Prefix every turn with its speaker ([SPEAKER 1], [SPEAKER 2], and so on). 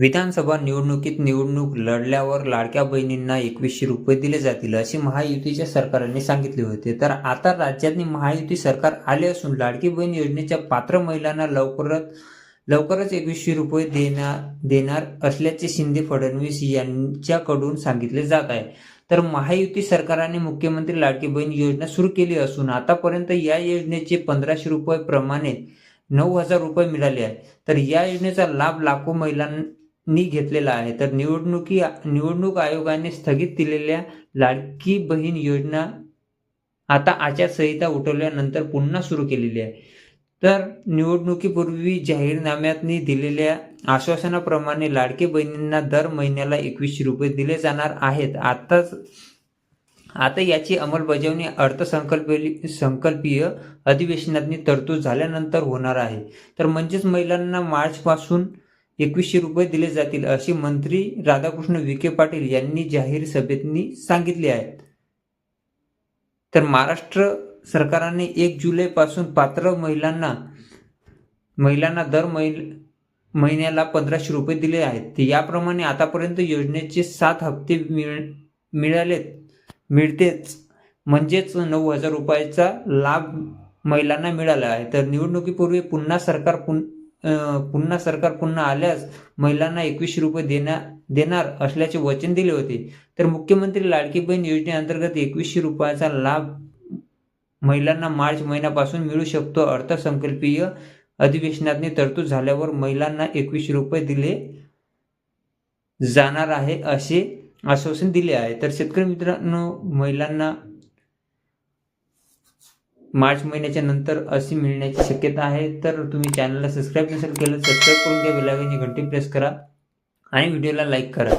[SPEAKER 1] विधानसभा निवडणुकीत निवडणूक लढल्यावर लाडक्या बहिणींना एकवीसशे रुपये दिले जातील असे महायुतीच्या सरकारने सांगितले होते. तर आता राज्यातनी महायुती सरकार आले असून लाडकी बहीण योजनेच्या पात्र महिलांना लवकरच लवकरच एकवीसशे रुपये देणार देणार असल्याचे शिंदे फडणवीस यांच्याकडून सांगितले जात आहे. तर महायुती सरकारने मुख्यमंत्री लाडकी बहीण योजना सुरू केली असून आतापर्यंत या योजनेचे पंधराशे रुपये प्रमाणे नऊ हजार रुपये मिळाले आहे तर या योजनेचा लाभ लाखो महिलां नी घेतलेला आहे. तर निवडणुकी निवडणूक आयोगाने स्थगित दिलेल्या लाडकी बहीण योजना आता आचारसंहिता उठवल्यानंतर पुन्हा सुरू केलेली आहे. तर निवडणुकीपूर्वी जाहीरनाम्यातनी दिलेल्या आश्वासनाप्रमाणे लाडकी बहिणींना दर महिन्याला एकवीसशे रुपये दिले जाणार आहेत. आताच आता याची अंमलबजावणी अर्थसंकल्पीय संकल्पीय अधिवेशनातनी तरतूद झाल्यानंतर होणार आहे. तर म्हणजेच महिलांना मार्चपासून एकवीसशे रुपये दिले जातील असे मंत्री राधाकृष्ण विखे पाटील यांनी जाहीर सभेतनी सांगितले आहेत. तर महाराष्ट्र सरकारने एक जुलैपासून पात्र महिलांना महिलांना दर महिल महिन्याला पंधराशे रुपये दिले आहेत. याप्रमाणे आतापर्यंत योजनेचे सात हप्ते मिळ मिळालेत. मिळतेच. म्हणजेच नऊ हजार रुपयाचा लाभ महिलांना मिळाला आहे. तर निवडणुकीपूर्वी पुन्हा सरकार पुन पुन्हा सरकार पुन्हा आल्यास महिलांना एकवीसशे रुपये देण्या देणार असल्याचे वचन दिले होते. तर मुख्यमंत्री लाडकी बहीण योजनेअंतर्गत एकवीसशे रुपयाचा लाभ महिलांना मार्च महिन्यापासून मिळू शकतो. अर्थसंकल्पीय अधिवेशनातनी तरतूद झाल्यावर महिलांना एकवीसशे रुपये दिले जाणार आहे असे आश्वासन दिले आहे. तर शेतकरी मित्रांनो महिलांना मार्च महिन्याच्या नंतर अशी मिळण्याची शक्यता आहे. तर तुम्ही चॅनलला सबस्क्राईब नसेल केलं सबस्क्राईब करून घ्या. बेलायकनची घंटी प्रेस करा. आणि व्हिडिओला लाईक करा.